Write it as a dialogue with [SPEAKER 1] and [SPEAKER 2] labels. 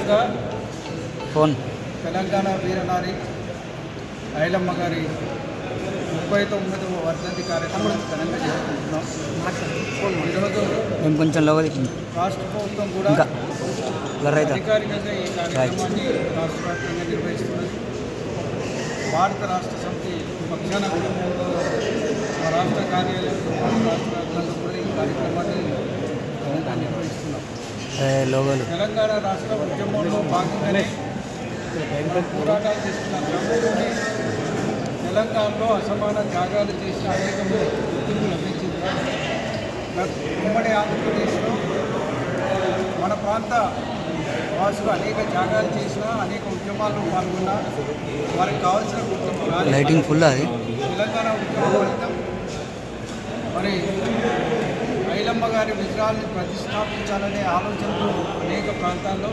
[SPEAKER 1] సందర్భంగా
[SPEAKER 2] ఫోన్.
[SPEAKER 1] తెలంగాణ వీరనారి ఐలమ్మ గారి ముప్పై తొమ్మిదవ వర్ధంతి కార్యక్రమం ఘనంగా జరుపుకుంటున్నాం. ఈరోజు
[SPEAKER 2] మేము కొంచెం
[SPEAKER 1] రాష్ట్ర ప్రభుత్వం కూడా అధికారికంగా ఈ కార్యక్రమాన్ని రాష్ట్ర వ్యాప్తంగా నిర్వహిస్తున్నది. భారత రాష్ట్ర సమితి పక్షాన మా రాష్ట్ర కార్యాలయం రాష్ట్ర వ్యాప్తంగా కూడా ఈ కార్యక్రమాన్ని ఘనంగా నిర్వహిస్తున్నాం
[SPEAKER 2] లోగోలు
[SPEAKER 1] తెలంగాణ రాష్ట్ర ఉద్యమంలో భాగంగానే పోరాటాలు చేస్తున్న క్రమంలోనే తెలంగాణలో అసమాన త్యాగాలు చేసిన అనేక గుర్తింపు లభించింది. ఉమ్మడి ఆంధ్రప్రదేశ్లో మన ప్రాంత వాసులు అనేక త్యాగాలు చేసిన అనేక ఉద్యమాల్లో పాల్గొన్న వారికి కావాల్సిన గుర్తింపు.
[SPEAKER 2] లైటింగ్ ఫుల్ అది.
[SPEAKER 1] తెలంగాణ ఉద్యమ ఫలితం మరి ఐలమ్మ గారి విగ్రహాన్ని ప్రతిష్టాపించాలనే ఆలోచనలు అనేక ప్రాంతాల్లో